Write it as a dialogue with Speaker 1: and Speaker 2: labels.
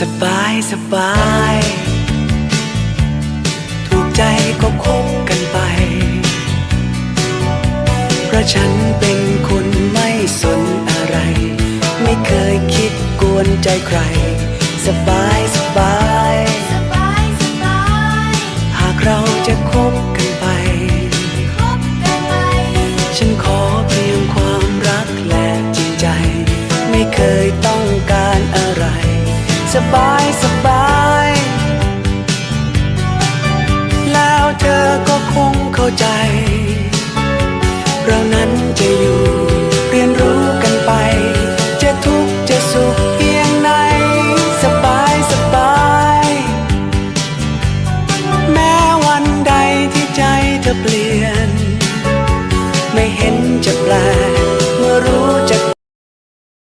Speaker 1: สบายสบาย ถูกใจก็คบกันไป เพราะฉันเป็นคนไม่สนอะไร ไม่เคยคิดกวนใจใคร สบายสบายส
Speaker 2: บายสบาย
Speaker 1: หากเราจะคบกันไปค
Speaker 2: บกันไป
Speaker 1: ฉันขอเพียงความรักและจริงใจ ไม่เคยต้องการอะไร สบายสบาย แล้วเธอก็คงเข้าใจ เรานั้นจะอยู่เรียนรู้กันไป จะทุกข์จะสุขเพียงไหนสบายสบาย แม้วันใดที่ใจเธอเปลี่ยน ไม่เห็นจะแปล